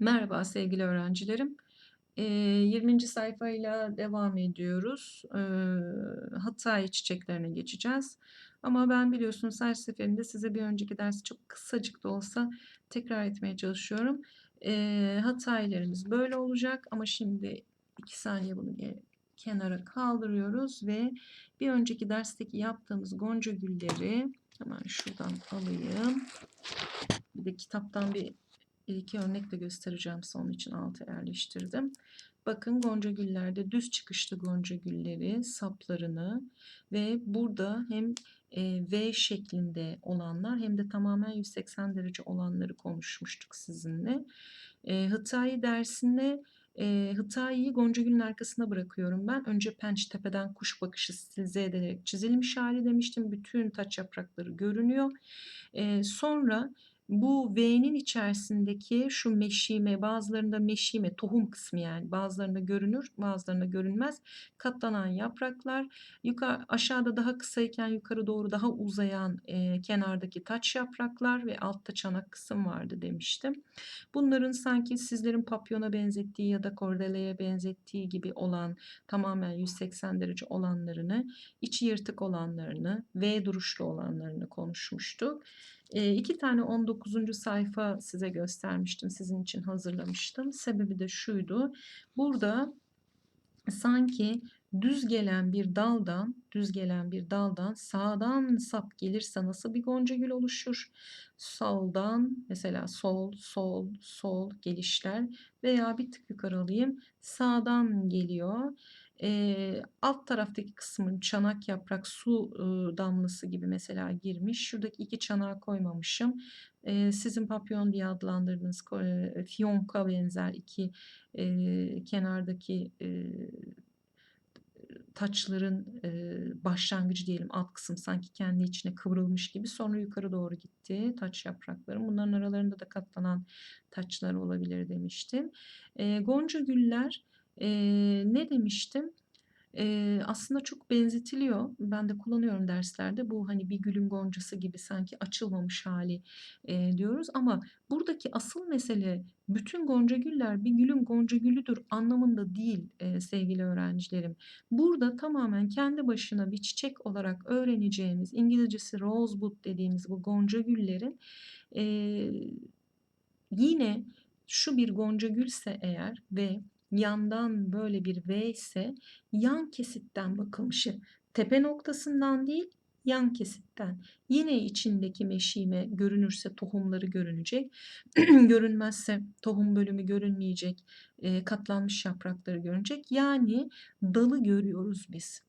Merhaba sevgili öğrencilerim. Eee, 20. sayfayla devam ediyoruz. Eee, Hatay çiçeklerine geçeceğiz. Ama ben biliyorsunuz her seferinde size bir önceki dersi çok kısacık da olsa tekrar etmeye çalışıyorum. Eee Hataylarımız böyle olacak ama şimdi 2 saniye bunu kenara kaldırıyoruz ve bir önceki dersteki yaptığımız gonca gülleri hemen şuradan alayım. Bir de kitaptan bir bir iki örnek de göstereceğim son için altı yerleştirdim. Bakın gonca güllerde düz çıkışlı gonca gülleri, saplarını ve burada hem e, V şeklinde olanlar hem de tamamen 180 derece olanları konuşmuştuk sizinle. E, Hıtayi dersinde e, Hıtayi'yi gonca gülün arkasına bırakıyorum ben. Önce penç tepeden kuş bakışı stilize edilerek çizilmiş hali demiştim. Bütün taç yaprakları görünüyor. E, sonra bu V'nin içerisindeki şu meşime, bazılarında meşime, tohum kısmı yani bazılarında görünür, bazılarında görünmez. Katlanan yapraklar, yukarı aşağıda daha kısayken yukarı doğru daha uzayan e, kenardaki taç yapraklar ve altta çanak kısım vardı demiştim. Bunların sanki sizlerin papyona benzettiği ya da kordeleye benzettiği gibi olan tamamen 180 derece olanlarını, içi yırtık olanlarını, V duruşlu olanlarını konuşmuştuk. E, iki tane 19. sayfa size göstermiştim, sizin için hazırlamıştım. Sebebi de şuydu. Burada sanki düz gelen bir daldan, düz gelen bir daldan sağdan sap gelirse nasıl bir gonca gül oluşur? Soldan mesela sol, sol, sol gelişler veya bir tık yukarı alayım. Sağdan geliyor. E, alt taraftaki kısmın çanak yaprak su e, damlası gibi mesela girmiş. Şuradaki iki çanağı koymamışım. E, sizin papyon diye adlandırdığınız e, fiyonka benzer iki e, kenardaki e, taçların e, başlangıcı diyelim alt kısım sanki kendi içine kıvrılmış gibi sonra yukarı doğru gitti taç yaprakları. Bunların aralarında da katlanan taçlar olabilir demiştim. E, gonca güller e, ne demiştim? Eee, aslında çok benzetiliyor. Ben de kullanıyorum derslerde. Bu hani bir gülün goncası gibi sanki açılmamış hali eee, diyoruz. Ama buradaki asıl mesele bütün gonca güller bir gülün gonca gülüdür anlamında değil eee, sevgili öğrencilerim. Burada tamamen kendi başına bir çiçek olarak öğreneceğimiz İngilizcesi rosebud dediğimiz bu gonca güllerin eee, yine şu bir gonca gülse eğer ve yandan böyle bir V ise yan kesitten bakılmışı tepe noktasından değil yan kesitten. Yine içindeki meşime görünürse tohumları görünecek. Görünmezse tohum bölümü görünmeyecek. E, katlanmış yaprakları görünecek. Yani dalı görüyoruz biz.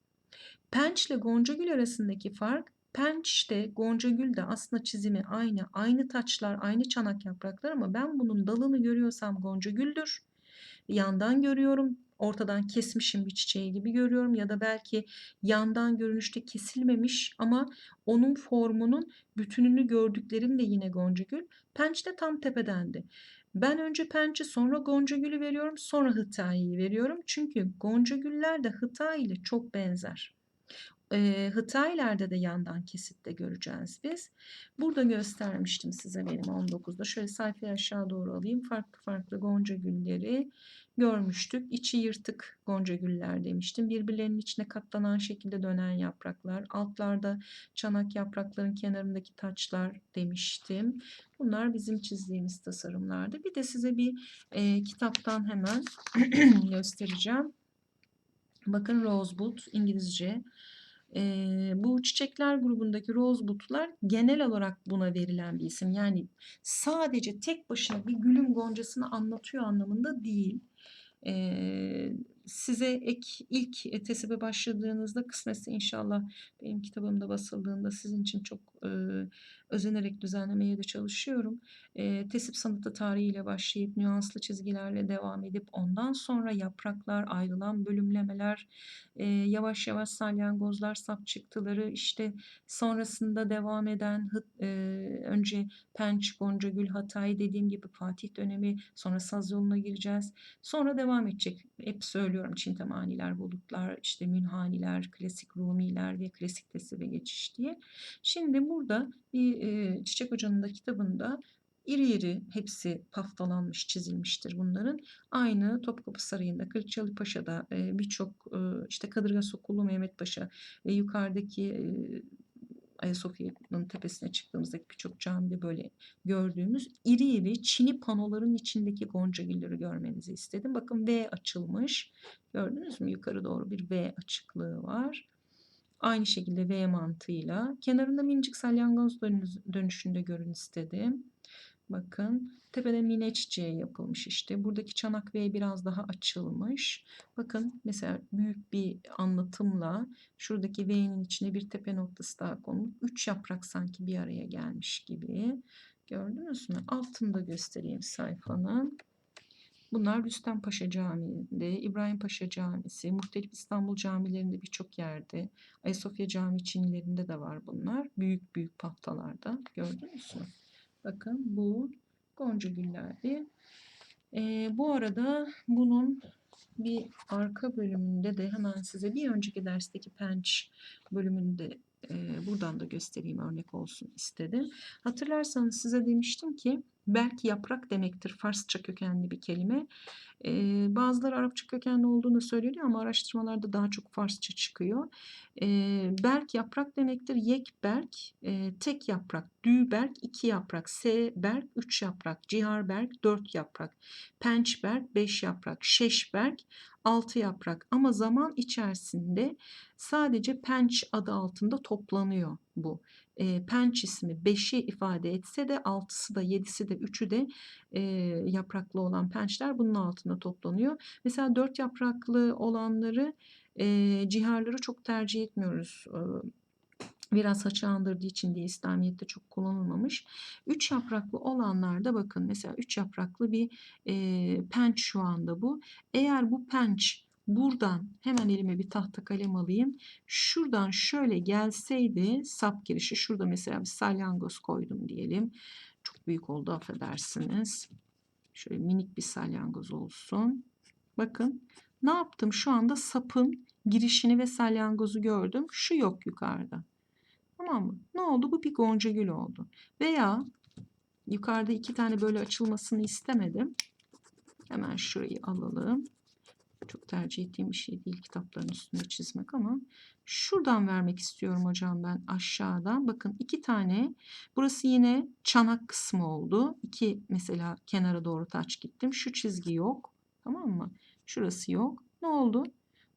Penç ile Goncagül arasındaki fark Penç'te Goncagül de aslında çizimi aynı. Aynı taçlar, aynı çanak yapraklar ama ben bunun dalını görüyorsam Goncagül'dür yandan görüyorum. Ortadan kesmişim bir çiçeği gibi görüyorum ya da belki yandan görünüşte kesilmemiş ama onun formunun bütününü gördüklerim de yine Gonca Gül. Penç de tam tepedendi. Ben önce pençi sonra Gonca veriyorum sonra Hıtayi'yi veriyorum. Çünkü Gonca Güller de Hıtayi ile çok benzer. E, Hıtaylerde de yandan kesitte göreceğiz biz. Burada göstermiştim size benim 19'da. Şöyle sayfayı aşağı doğru alayım. Farklı farklı gonca gülleri görmüştük. İçi yırtık gonca güller demiştim. Birbirlerinin içine katlanan şekilde dönen yapraklar. Altlarda çanak yaprakların kenarındaki taçlar demiştim. Bunlar bizim çizdiğimiz tasarımlardı. Bir de size bir e, kitaptan hemen göstereceğim. Bakın Rosebud İngilizce. E, bu çiçekler grubundaki rozbutlar genel olarak buna verilen bir isim. Yani sadece tek başına bir gülün goncasını anlatıyor anlamında değil. E, size ek ilk e, tesibe başladığınızda kısmetse inşallah benim kitabımda basıldığında sizin için çok e, özenerek düzenlemeye de çalışıyorum. E, tesip sanatı tarihiyle başlayıp nüanslı çizgilerle devam edip ondan sonra yapraklar, ayrılan bölümlemeler, e, yavaş yavaş salyangozlar, sap çıktıları işte sonrasında devam eden e, önce Penç, Gonca Gül, Hatay dediğim gibi Fatih dönemi sonra Saz yoluna gireceğiz. Sonra devam edecek. Hep söylüyorum Çintemaniler, Bulutlar, işte Münhaniler, Klasik Rumiler ve Klasik Tesibe geçiş diye. Şimdi burada bir e, Çiçek Hoca'nın da kitabında İri iri hepsi paftalanmış, çizilmiştir bunların. Aynı Topkapı Sarayı'nda, Kırıkçalı Paşa'da e, birçok e, işte Kadırga Sokullu Mehmet Paşa ve yukarıdaki Ayasofya'nın tepesine çıktığımızdaki birçok camide böyle gördüğümüz iri iri çini panoların içindeki gonca gülleri görmenizi istedim. Bakın V açılmış. Gördünüz mü? Yukarı doğru bir V açıklığı var. Aynı şekilde V mantığıyla. Kenarında minicik salyangoz dönüş- dönüşünde görün istedim. Bakın tepede mine çiçeği yapılmış işte. Buradaki çanak V biraz daha açılmış. Bakın mesela büyük bir anlatımla şuradaki V'nin içine bir tepe noktası daha konulup üç yaprak sanki bir araya gelmiş gibi. Gördünüz mü? Altında göstereyim sayfanın. Bunlar Rüstem Paşa Camii'nde, İbrahim Paşa Camisi, muhtelif İstanbul camilerinde birçok yerde, Ayasofya Camii Çinilerinde de var bunlar. Büyük büyük paftalarda. Gördünüz mü? Bakın bu gonca güllerdi. Ee, bu arada bunun bir arka bölümünde de hemen size bir önceki dersteki penç bölümünde e, buradan da göstereyim örnek olsun istedim. Hatırlarsanız size demiştim ki belki yaprak demektir Farsça kökenli bir kelime. Ee, bazıları Arapça kökenli olduğunu söylüyor ama araştırmalarda daha çok Farsça çıkıyor. Ee, berk yaprak demektir. Yek berk, e, tek yaprak. Dü berk, iki yaprak. Se berk, üç yaprak. Cihar berk, dört yaprak. Penç berk, beş yaprak. Şeş berk, altı yaprak. Ama zaman içerisinde sadece penç adı altında toplanıyor bu. E, penç ismi 5'i ifade etse de 6'sı da 7'si de 3'ü de e, yapraklı olan pençler bunun altında toplanıyor. Mesela 4 yapraklı olanları e, ciharları çok tercih etmiyoruz. E, biraz saçı andırdığı için diye İslamiyet'te çok kullanılmamış. Üç yapraklı olanlarda bakın mesela üç yapraklı bir e, penç şu anda bu. Eğer bu penç buradan hemen elime bir tahta kalem alayım. Şuradan şöyle gelseydi sap girişi şurada mesela bir salyangoz koydum diyelim. Çok büyük oldu affedersiniz. Şöyle minik bir salyangoz olsun. Bakın ne yaptım şu anda sapın girişini ve salyangozu gördüm. Şu yok yukarıda. Tamam mı? Ne oldu? Bu bir gonca gül oldu. Veya yukarıda iki tane böyle açılmasını istemedim. Hemen şurayı alalım. Çok tercih ettiğim bir şey değil kitapların üstünde çizmek ama şuradan vermek istiyorum hocam ben aşağıdan. Bakın iki tane burası yine çanak kısmı oldu. İki mesela kenara doğru taç gittim. Şu çizgi yok. Tamam mı? Şurası yok. Ne oldu?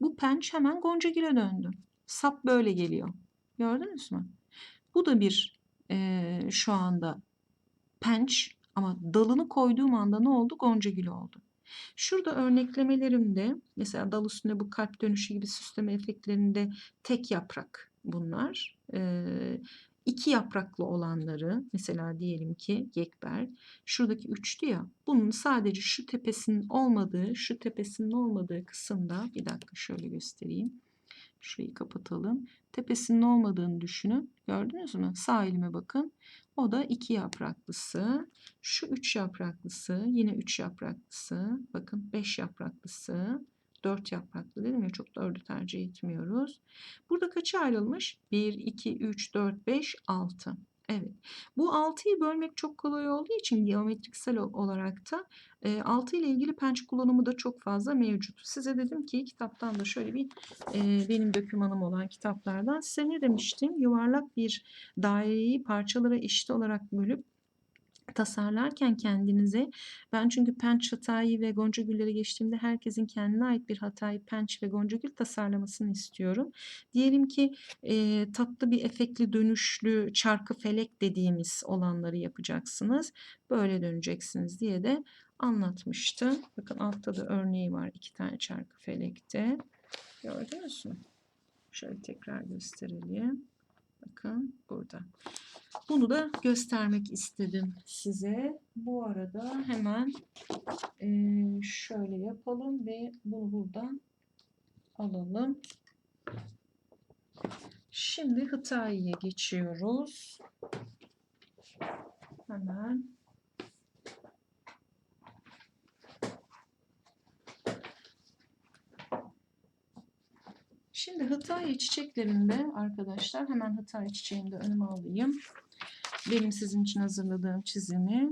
Bu penç hemen Goncagül'e döndü. Sap böyle geliyor. Gördünüz mü? Bu da bir eee, şu anda penç ama dalını koyduğum anda ne oldu? Goncagül oldu. Şurada örneklemelerimde mesela dal üstünde bu kalp dönüşü gibi süsleme efektlerinde tek yaprak bunlar. Ee, iki yapraklı olanları mesela diyelim ki Gekber şuradaki üçtü ya bunun sadece şu tepesinin olmadığı şu tepesinin olmadığı kısımda bir dakika şöyle göstereyim. Şurayı kapatalım. Tepesinin olmadığını düşünün. Gördünüz mü? Sağ elime bakın. O da iki yapraklısı. Şu üç yapraklısı. Yine üç yapraklısı. Bakın beş yapraklısı. Dört yapraklı dedim ya çok dördü tercih etmiyoruz. Burada kaça ayrılmış? 1, 2, 3, 4, 5, 6. Evet. Bu 6'yı bölmek çok kolay olduğu için geometriksel olarak da e, 6 ile ilgili penç kullanımı da çok fazla mevcut. Size dedim ki kitaptan da şöyle bir benim dokümanım olan kitaplardan size ne demiştim? Yuvarlak bir daireyi parçalara eşit olarak bölüp tasarlarken kendinize ben çünkü penç hatayı ve gonca gülleri geçtiğimde herkesin kendine ait bir hatayı penç ve gonca gül tasarlamasını istiyorum. Diyelim ki e, tatlı bir efektli dönüşlü çarkı felek dediğimiz olanları yapacaksınız. Böyle döneceksiniz diye de anlatmıştı. Bakın altta da örneği var iki tane çarkı felekte. Gördünüz mü? Şöyle tekrar gösterelim. Bakın burada. Bunu da göstermek istedim size. Bu arada hemen eee, şöyle yapalım ve bunu buradan alalım. Şimdi Hıtayi'ye geçiyoruz. Hemen. Şimdi Hıtayi çiçeklerinde arkadaşlar hemen Hıtayi çiçeğini de önüme alayım. Benim sizin için hazırladığım çizimi.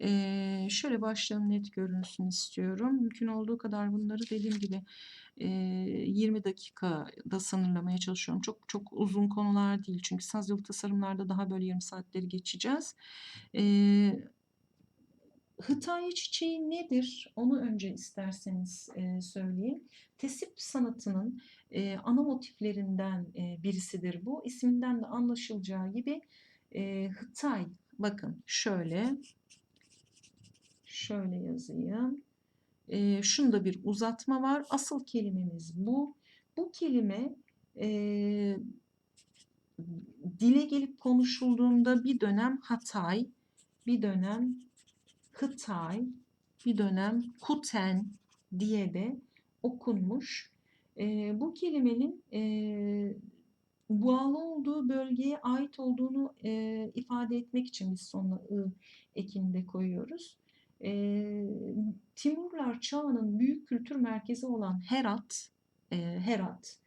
Eee, şöyle başlayalım net görünsün istiyorum. Mümkün olduğu kadar bunları dediğim gibi eee 20 dakikada sınırlamaya çalışıyorum. Çok çok uzun konular değil. Çünkü saz yolu tasarımlarda daha böyle yarım saatleri geçeceğiz. Eee Hıtayi çiçeği nedir? Onu önce isterseniz eee, söyleyeyim. Tesip sanatının ana motiflerinden birisidir bu. İsminden de anlaşılacağı gibi eee Hıtay. Bakın şöyle, şöyle yazayım. Şunda bir uzatma var. Asıl kelimemiz bu. Bu kelime dile gelip konuşulduğunda bir dönem Hatay, bir dönem Hıtay, bir dönem Kuten diye de okunmuş. Eee, bu kelimenin eee, bağlı olduğu bölgeye ait olduğunu eee, ifade etmek için biz sonuna ı ekini de koyuyoruz. Eee, Timurlar çağının büyük kültür merkezi olan Herat, eee, Herat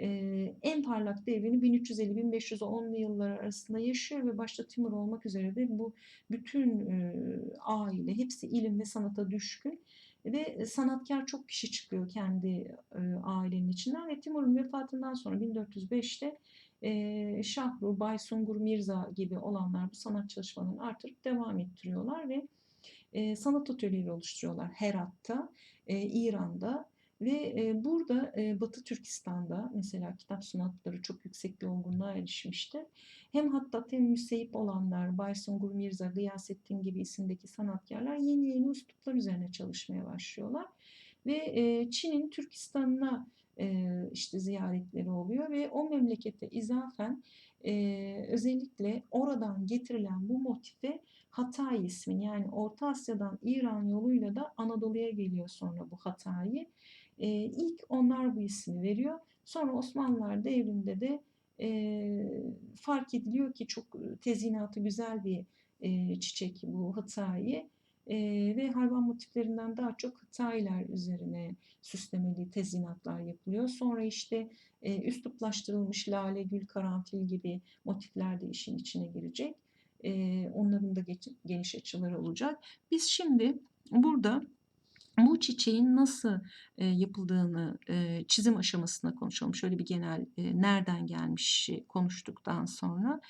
eee, en parlak devrini 1350-1510'lu yıllar arasında yaşıyor ve başta Timur olmak üzere de bu bütün eee, aile hepsi ilim ve sanata düşkün ve sanatkar çok kişi çıkıyor kendi eee, ailenin içinden ve Timur'un vefatından sonra 1405'te eee Şahru, Baysungur Mirza gibi olanlar bu sanat çalışmalarını artırıp devam ettiriyorlar ve eee, sanat atölyeleri oluşturuyorlar Herat'ta, eee, İran'da ve eee, burada eee, Batı Türkistan'da mesela kitap sanatları çok yüksek bir olgunluğa erişmiştir. Hem Hattat hem Müseyyip olanlar, Baysungur Mirza, Gıyasettin gibi isimdeki sanatkarlar yeni yeni üsluplar üzerine çalışmaya başlıyorlar. Ve eee, Çin'in Türkistan'ına eee, işte ziyaretleri oluyor ve o memlekete izafen eee, özellikle oradan getirilen bu motife Hatay ismi yani Orta Asya'dan İran yoluyla da Anadolu'ya geliyor sonra bu Hatay'ı. Eee, ilk onlar bu ismi veriyor. Sonra Osmanlılar devrinde de eee, fark ediliyor ki çok tezinatı güzel bir eee, çiçek bu Hatay'ı. Eee, ve hayvan motiflerinden daha çok Hıtayiler üzerine süslemeli tezinatlar yapılıyor. Sonra işte eee, üsluplaştırılmış lale, gül, karanfil gibi motifler de işin içine girecek. Eee, onların da geniş açıları olacak. Biz şimdi burada bu çiçeğin nasıl e, yapıldığını e, çizim aşamasında konuşalım. Şöyle bir genel e, nereden gelmiş konuştuktan sonra.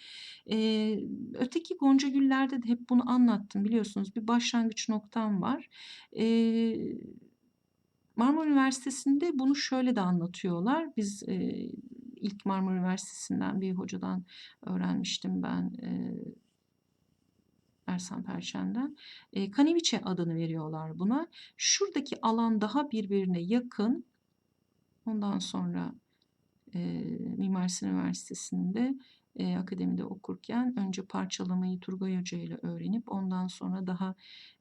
E, öteki gonca güllerde de hep bunu anlattım biliyorsunuz. Bir başlangıç noktam var. E, Marmara Üniversitesi'nde bunu şöyle de anlatıyorlar. Biz e, ilk Marmara Üniversitesi'nden bir hocadan öğrenmiştim ben. E, Ersan Perçen'den. E, Kaneviçe adını veriyorlar buna. Şuradaki alan daha birbirine yakın. Ondan sonra e, Mimar Sinan Üniversitesi'nde e, akademide okurken önce parçalamayı Turgay Hoca ile öğrenip ondan sonra daha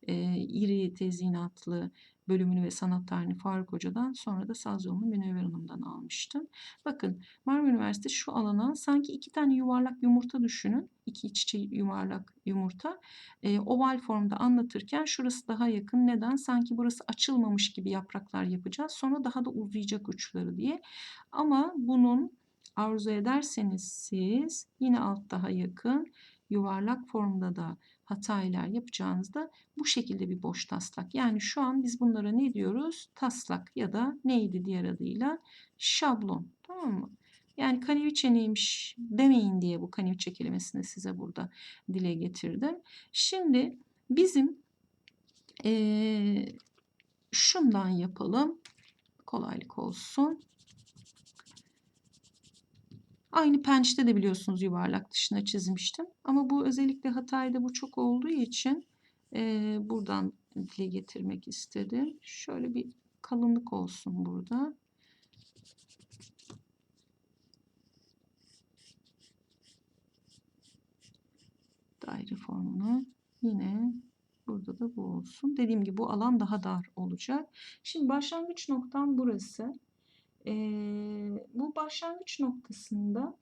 e, iri tezinatlı bölümünü ve sanat tarihini Faruk Hoca'dan sonra da saz yolunu Münevver Hanım'dan almıştım. Bakın Marmara Üniversitesi şu alana sanki iki tane yuvarlak yumurta düşünün. İki iç içe yuvarlak yumurta. E, oval formda anlatırken şurası daha yakın. Neden? Sanki burası açılmamış gibi yapraklar yapacağız. Sonra daha da uzayacak uçları diye. Ama bunun arzu ederseniz siz yine alt daha yakın yuvarlak formda da hatalar yapacağınızda bu şekilde bir boş taslak. Yani şu an biz bunlara ne diyoruz? Taslak ya da neydi diğer adıyla? Şablon. Tamam mı? Yani kaniviçe neymiş demeyin diye bu kaniviçe kelimesini size burada dile getirdim. Şimdi bizim ee, şundan yapalım. Kolaylık olsun. Aynı pençte de biliyorsunuz yuvarlak dışına çizmiştim. Ama bu özellikle Hatay'da bu çok olduğu için e, buradan dile getirmek istedim. Şöyle bir kalınlık olsun burada. Daire formunu yine burada da bu olsun. Dediğim gibi bu alan daha dar olacak. Şimdi başlangıç noktam burası. Ee, bu başlangıç noktasında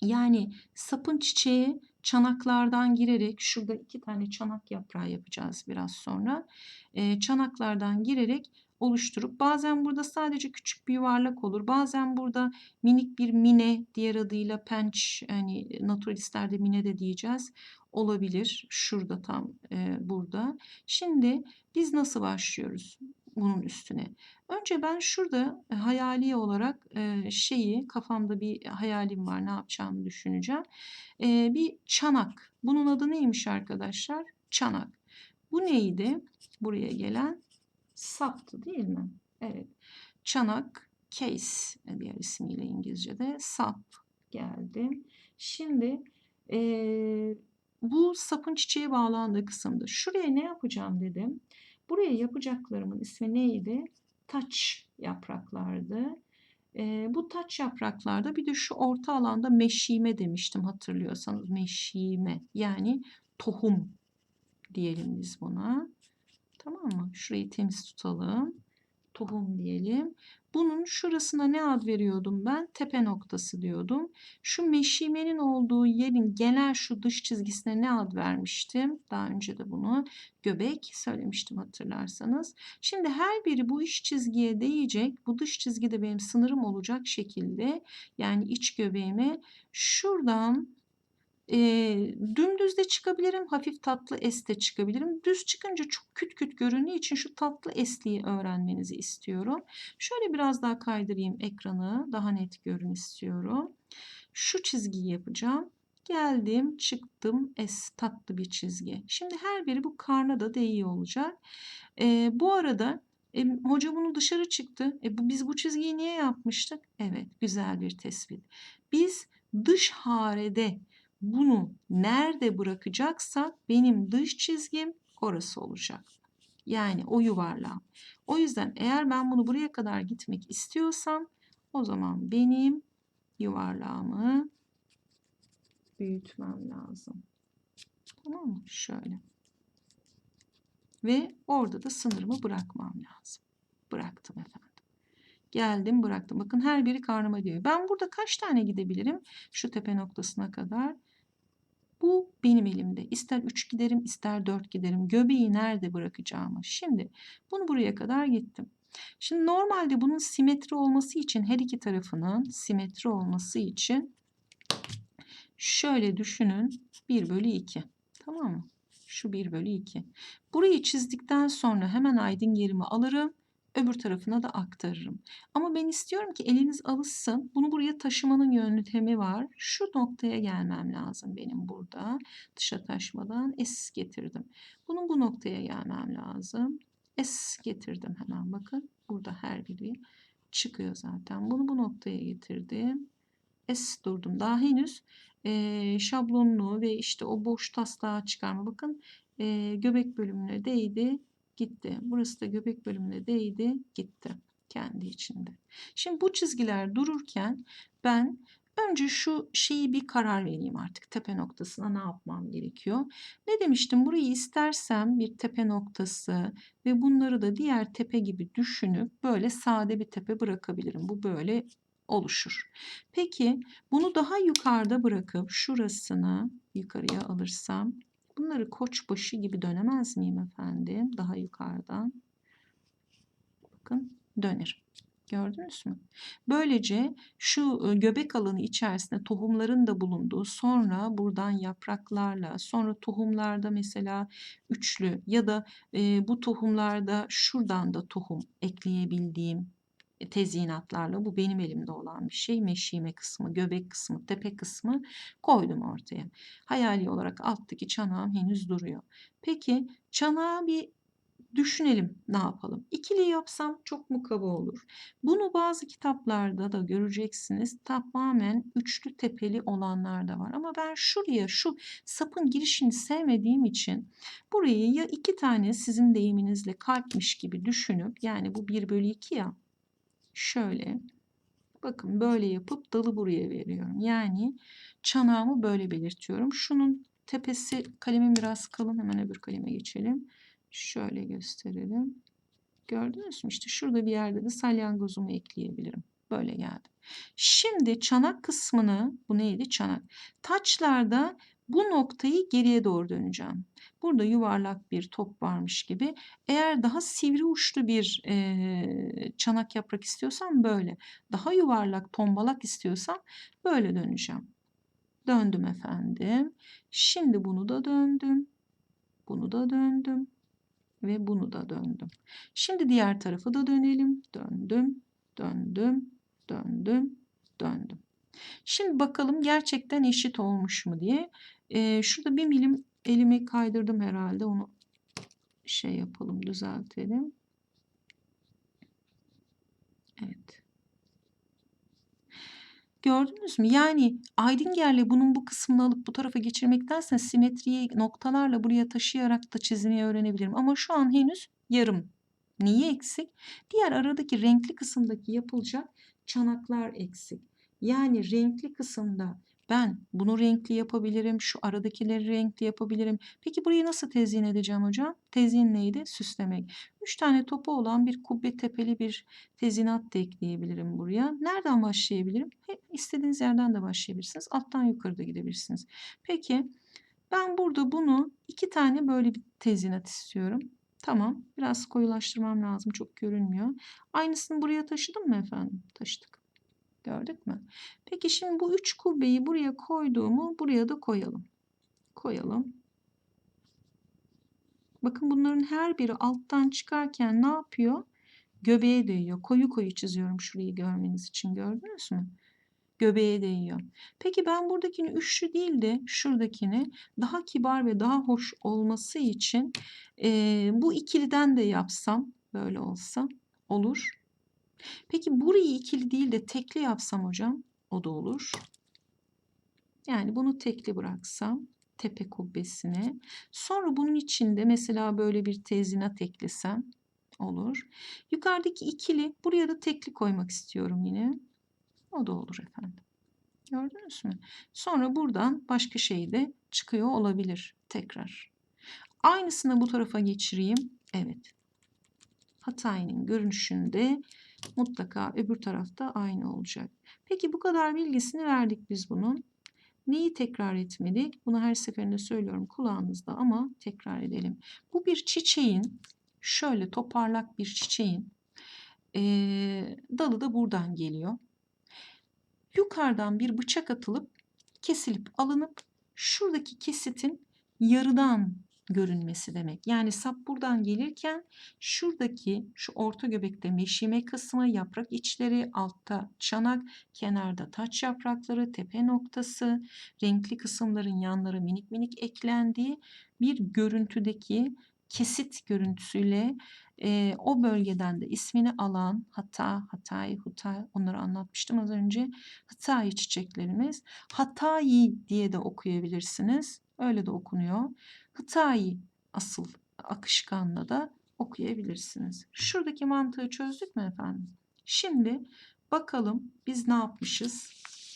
yani sapın çiçeği çanaklardan girerek şurada iki tane çanak yaprağı yapacağız biraz sonra. Ee, çanaklardan girerek oluşturup bazen burada sadece küçük bir yuvarlak olur. Bazen burada minik bir mine diğer adıyla penç hani naturalistlerde mine de diyeceğiz olabilir. Şurada tam e, burada. Şimdi biz nasıl başlıyoruz bunun üstüne? Önce ben şurada e, hayali olarak e, şeyi kafamda bir hayalim var ne yapacağımı düşüneceğim. E, bir çanak. Bunun adı neymiş arkadaşlar? Çanak. Bu neydi? Buraya gelen saptı değil mi? Evet. Çanak case diğer ismiyle İngilizce'de sap geldi. Şimdi eee, bu sapın çiçeğe bağlandığı kısımda. Şuraya ne yapacağım dedim. Buraya yapacaklarımın ismi neydi? Taç yapraklardı. Eee, bu taç yapraklarda bir de şu orta alanda meşime demiştim hatırlıyorsanız. Meşime yani tohum diyelim biz buna. Tamam mı? Şurayı temiz tutalım. Tohum diyelim. Bunun şurasına ne ad veriyordum ben? Tepe noktası diyordum. Şu meşimenin olduğu yerin genel şu dış çizgisine ne ad vermiştim? Daha önce de bunu göbek söylemiştim hatırlarsanız. Şimdi her biri bu iç çizgiye değecek. Bu dış çizgi de benim sınırım olacak şekilde. Yani iç göbeğime şuradan e, dümdüz de çıkabilirim, hafif tatlı es de çıkabilirim. Düz çıkınca çok küt küt göründüğü için şu tatlı esliği öğrenmenizi istiyorum. Şöyle biraz daha kaydırayım ekranı, daha net görün istiyorum. Şu çizgiyi yapacağım. Geldim, çıktım, es tatlı bir çizgi. Şimdi her biri bu karna da değiyor olacak. E, bu arada e, hoca bunu dışarı çıktı. E, bu, biz bu çizgiyi niye yapmıştık? Evet, güzel bir tespit. Biz dış harede bunu nerede bırakacaksak benim dış çizgim orası olacak. Yani o yuvarlağım. O yüzden eğer ben bunu buraya kadar gitmek istiyorsam o zaman benim yuvarlağımı büyütmem lazım. Tamam mı? Şöyle. Ve orada da sınırımı bırakmam lazım. Bıraktım efendim. Geldim bıraktım. Bakın her biri karnıma diyor. Ben burada kaç tane gidebilirim? Şu tepe noktasına kadar. Bu benim elimde. İster 3 giderim ister 4 giderim. Göbeği nerede bırakacağımı. Şimdi bunu buraya kadar gittim. Şimdi normalde bunun simetri olması için her iki tarafının simetri olması için şöyle düşünün 1 bölü 2. Tamam mı? Şu 1 bölü 2. Burayı çizdikten sonra hemen aydın yerimi alırım öbür tarafına da aktarırım. Ama ben istiyorum ki eliniz alışsın. Bunu buraya taşımanın yöntemi var. Şu noktaya gelmem lazım benim burada. Dışa taşmadan es getirdim. Bunun bu noktaya gelmem lazım. Es getirdim hemen bakın. Burada her biri çıkıyor zaten. Bunu bu noktaya getirdim. Es durdum. Daha henüz e, şablonlu ve işte o boş taslağı çıkarma. Bakın e, göbek bölümüne değdi gitti. Burası da göbek bölümüne değdi, gitti kendi içinde. Şimdi bu çizgiler dururken ben önce şu şeyi bir karar vereyim artık tepe noktasına ne yapmam gerekiyor. Ne demiştim burayı istersem bir tepe noktası ve bunları da diğer tepe gibi düşünüp böyle sade bir tepe bırakabilirim. Bu böyle oluşur. Peki bunu daha yukarıda bırakıp şurasını yukarıya alırsam Bunları koçbaşı gibi dönemez miyim efendim? Daha yukarıdan. Bakın dönerim. Gördünüz mü? Böylece şu göbek alanı içerisinde tohumların da bulunduğu sonra buradan yapraklarla sonra tohumlarda mesela üçlü ya da e, bu tohumlarda şuradan da tohum ekleyebildiğim e, tezyinatlarla bu benim elimde olan bir şey. Meşime kısmı, göbek kısmı, tepe kısmı koydum ortaya. Hayali olarak alttaki çanağım henüz duruyor. Peki çanağı bir düşünelim ne yapalım. İkili yapsam çok mu kaba olur? Bunu bazı kitaplarda da göreceksiniz. Tamamen üçlü tepeli olanlar da var. Ama ben şuraya şu sapın girişini sevmediğim için burayı ya iki tane sizin deyiminizle kalpmiş gibi düşünüp yani bu 1 bölü 2 ya şöyle bakın böyle yapıp dalı buraya veriyorum. Yani çanağımı böyle belirtiyorum. Şunun tepesi kalemim biraz kalın. Hemen öbür kaleme geçelim. Şöyle gösterelim. Gördünüz mü? İşte şurada bir yerde de salyangozumu ekleyebilirim. Böyle geldi. Şimdi çanak kısmını, bu neydi? Çanak. Taçlarda Bu noktayı geriye doğru döneceğim. Burada yuvarlak bir top varmış gibi. Eğer daha sivri uçlu bir e, çanak yaprak istiyorsam böyle. Daha yuvarlak tombalak istiyorsam böyle döneceğim. Döndüm efendim. Şimdi bunu da döndüm. Bunu da döndüm. Ve bunu da döndüm. Şimdi diğer tarafı da dönelim. Döndüm, döndüm, döndüm, döndüm. Şimdi bakalım gerçekten eşit olmuş mu diye. Ee, şurada bir milim elimi kaydırdım herhalde. Onu şey yapalım, düzeltelim. Evet. Gördünüz mü? Yani Aydinger'le bunun bu kısmını alıp bu tarafa geçirmektense simetriyi noktalarla buraya taşıyarak da çizmeyi öğrenebilirim. Ama şu an henüz yarım. Niye eksik? Diğer aradaki renkli kısımdaki yapılacak çanaklar eksik. Yani renkli kısımda ben bunu renkli yapabilirim, şu aradakileri renkli yapabilirim. Peki burayı nasıl tezyin edeceğim hocam? Tezyin neydi? Süslemek. Üç tane topu olan bir kubbe tepeli bir tezinat da ekleyebilirim buraya. Nereden başlayabilirim? He, istediğiniz yerden de başlayabilirsiniz. Alttan yukarıda gidebilirsiniz. Peki ben burada bunu iki tane böyle bir tezinat istiyorum. Tamam. Biraz koyulaştırmam lazım. Çok görünmüyor. Aynısını buraya taşıdım mı efendim? Taşıdık. Gördük mü? Peki şimdi bu üç kubbeyi buraya koyduğumu buraya da koyalım. Koyalım. Bakın bunların her biri alttan çıkarken ne yapıyor? Göbeğe değiyor. Koyu koyu çiziyorum şurayı görmeniz için. Gördünüz mü? Göbeğe değiyor. Peki ben buradakini üçlü değil de şuradakini daha kibar ve daha hoş olması için e, bu ikiliden de yapsam böyle olsa olur. Peki burayı ikili değil de tekli yapsam hocam o da olur. Yani bunu tekli bıraksam tepe kubbesine. Sonra bunun içinde mesela böyle bir tezinat eklesem olur. Yukarıdaki ikili buraya da tekli koymak istiyorum yine. O da olur efendim. Gördünüz mü? Sonra buradan başka şey de çıkıyor olabilir tekrar. Aynısını bu tarafa geçireyim. Evet. Hatay'ın görünüşünde mutlaka öbür tarafta aynı olacak. Peki bu kadar bilgisini verdik biz bunun. Neyi tekrar etmedik? Bunu her seferinde söylüyorum kulağınızda ama tekrar edelim. Bu bir çiçeğin şöyle toparlak bir çiçeğin e, dalı da buradan geliyor. Yukarıdan bir bıçak atılıp kesilip alınıp şuradaki kesitin yarıdan görünmesi demek. Yani sap buradan gelirken şuradaki şu orta göbekte meşime kısmı, yaprak içleri, altta çanak, kenarda taç yaprakları, tepe noktası, renkli kısımların yanları minik minik eklendiği bir görüntüdeki kesit görüntüsüyle e, o bölgeden de ismini alan Hata, Hatay, Hutay onları anlatmıştım az önce. Hatay çiçeklerimiz. Hatayi diye de okuyabilirsiniz. Öyle de okunuyor. Hıtayi asıl akışkanla da okuyabilirsiniz. Şuradaki mantığı çözdük mü efendim? Şimdi bakalım biz ne yapmışız?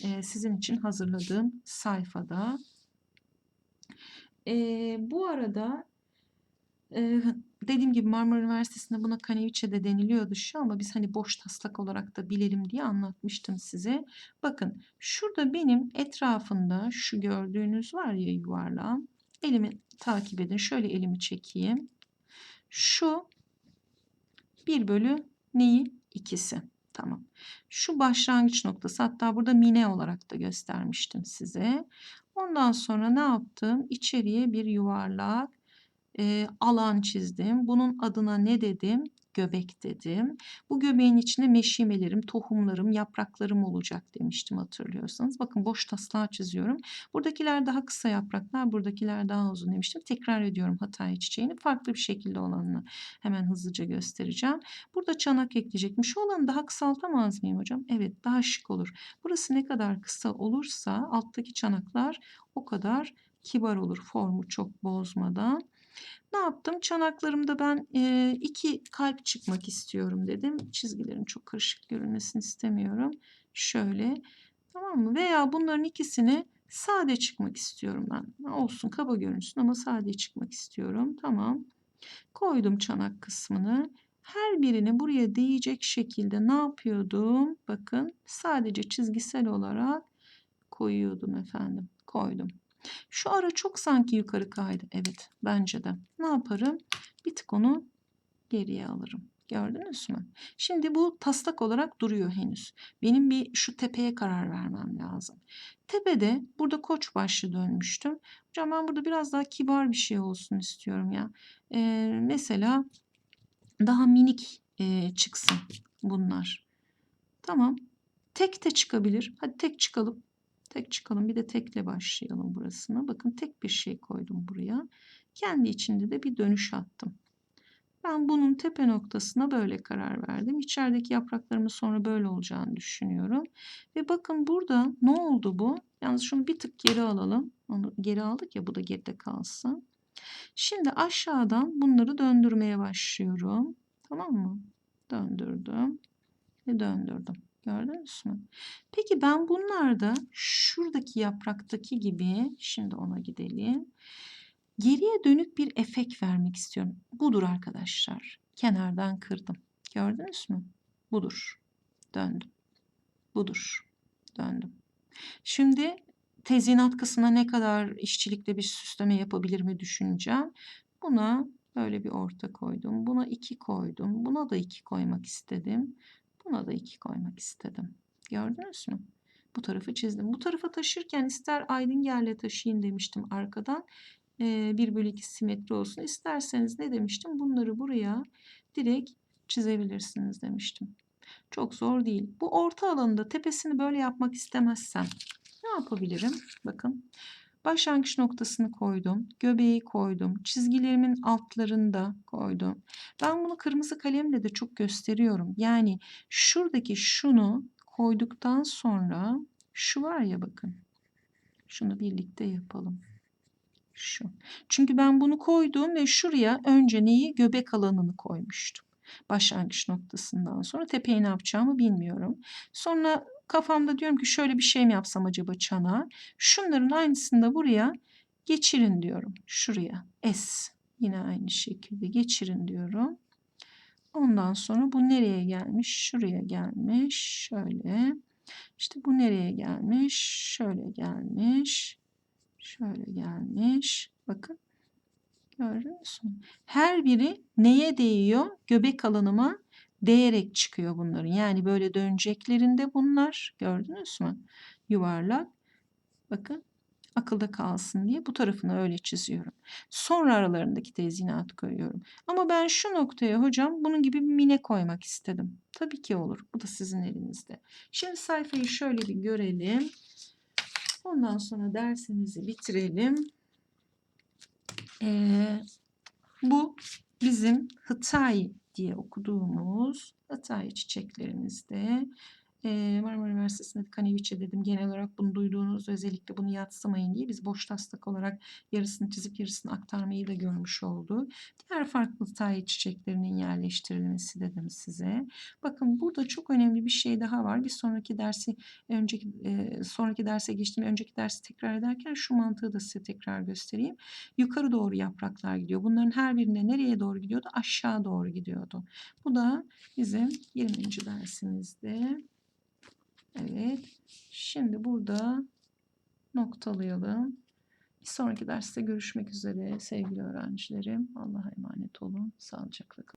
Ee, sizin için hazırladığım sayfada. Ee, bu arada e, dediğim gibi Marmara Üniversitesi'nde buna kaneviçe de deniliyordu şu ama biz hani boş taslak olarak da bilelim diye anlatmıştım size. Bakın şurada benim etrafında şu gördüğünüz var ya yuvarlağım. Elimi takip edin. Şöyle elimi çekeyim. Şu 1 bölü neyi? İkisi. Tamam. Şu başlangıç noktası hatta burada mine olarak da göstermiştim size. Ondan sonra ne yaptım? İçeriye bir yuvarlak e, alan çizdim. Bunun adına ne dedim? Göbek dedim. Bu göbeğin içinde meşimelerim, tohumlarım, yapraklarım olacak demiştim hatırlıyorsanız. Bakın boş taslağı çiziyorum. Buradakiler daha kısa yapraklar, buradakiler daha uzun demiştim. Tekrar ediyorum Hatay çiçeğini. Farklı bir şekilde olanını hemen hızlıca göstereceğim. Burada çanak ekleyecektim. Şu alanı daha kısaltamaz mıyım hocam? Evet daha şık olur. Burası ne kadar kısa olursa alttaki çanaklar o kadar kibar olur formu çok bozmadan. Ne yaptım? Çanaklarımda ben e, iki kalp çıkmak istiyorum dedim. Çizgilerin çok karışık görünmesini istemiyorum. Şöyle tamam mı? Veya bunların ikisini sade çıkmak istiyorum ben. Olsun kaba görünsün ama sade çıkmak istiyorum. Tamam. Koydum çanak kısmını. Her birini buraya değecek şekilde ne yapıyordum? Bakın sadece çizgisel olarak koyuyordum efendim. Koydum. Şu ara çok sanki yukarı kaydı. Evet, bence de. Ne yaparım? Bir tık onu geriye alırım. Gördünüz mü? Şimdi bu taslak olarak duruyor henüz. Benim bir şu tepeye karar vermem lazım. Tepede burada koç başlı dönmüştüm. Hocam ben burada biraz daha kibar bir şey olsun istiyorum ya. Ee, mesela daha minik e, çıksın bunlar. Tamam. Tek de çıkabilir. Hadi tek çıkalım. Tek çıkalım. Bir de tekle başlayalım burasına. Bakın tek bir şey koydum buraya. Kendi içinde de bir dönüş attım. Ben bunun tepe noktasına böyle karar verdim. İçerideki yapraklarımın sonra böyle olacağını düşünüyorum. Ve bakın burada ne oldu bu? Yalnız şunu bir tık geri alalım. Onu geri aldık ya bu da geride kalsın. Şimdi aşağıdan bunları döndürmeye başlıyorum. Tamam mı? Döndürdüm ve döndürdüm. Gördünüz mü? Peki ben bunlarda şuradaki yapraktaki gibi şimdi ona gidelim. Geriye dönük bir efekt vermek istiyorum. Budur arkadaşlar. Kenardan kırdım. Gördünüz mü? Budur. Döndüm. Budur. Döndüm. Şimdi tezinat kısmına ne kadar işçilikle bir süsleme yapabilir mi düşüneceğim. Buna böyle bir orta koydum. Buna iki koydum. Buna da iki koymak istedim. Buna da iki koymak istedim. Gördünüz mü? Bu tarafı çizdim. Bu tarafa taşırken ister aydıngerle taşıyın demiştim arkadan. Ee, 1 bölü 2 simetri olsun. İsterseniz ne demiştim? Bunları buraya direkt çizebilirsiniz demiştim. Çok zor değil. Bu orta alanında tepesini böyle yapmak istemezsem ne yapabilirim? Bakın başlangıç noktasını koydum. Göbeği koydum. Çizgilerimin altlarında koydum. Ben bunu kırmızı kalemle de çok gösteriyorum. Yani şuradaki şunu koyduktan sonra şu var ya bakın. Şunu birlikte yapalım. Şu. Çünkü ben bunu koydum ve şuraya önce neyi? Göbek alanını koymuştum. Başlangıç noktasından sonra tepeye ne yapacağımı bilmiyorum. Sonra kafamda diyorum ki şöyle bir şey mi yapsam acaba çana? Şunların aynısını da buraya geçirin diyorum. Şuraya. S. Yine aynı şekilde geçirin diyorum. Ondan sonra bu nereye gelmiş? Şuraya gelmiş. Şöyle. İşte bu nereye gelmiş? Şöyle gelmiş. Şöyle gelmiş. Bakın. Gördünüz mü? Her biri neye değiyor? Göbek alanıma değerek çıkıyor bunların. Yani böyle döneceklerinde bunlar. Gördünüz mü? Yuvarlak. Bakın akılda kalsın diye bu tarafını öyle çiziyorum. Sonra aralarındaki tezinatı koyuyorum. Ama ben şu noktaya hocam bunun gibi bir mine koymak istedim. Tabii ki olur. Bu da sizin elinizde. Şimdi sayfayı şöyle bir görelim. Ondan sonra dersimizi bitirelim. Ee, bu bizim Hıtay diye okuduğumuz Hıtay çiçeklerimizde. Marmara Üniversitesi'nde Kaneviçe dedim. Genel olarak bunu duyduğunuz özellikle bunu yatsımayın diye biz boş taslak olarak yarısını çizip yarısını aktarmayı da görmüş olduk. Diğer farklı Hıtay çiçeklerinin yerleştirilmesi dedim size. Bakın burada çok önemli bir şey daha var. Bir sonraki dersi önceki e, sonraki derse geçtiğim önceki dersi tekrar ederken şu mantığı da size tekrar göstereyim. Yukarı doğru yapraklar gidiyor. Bunların her birine nereye doğru gidiyordu? Aşağı doğru gidiyordu. Bu da bizim 20. dersimizde. Evet. Şimdi burada noktalayalım. Bir sonraki derste görüşmek üzere sevgili öğrencilerim. Allah'a emanet olun. Sağlıcakla kalın.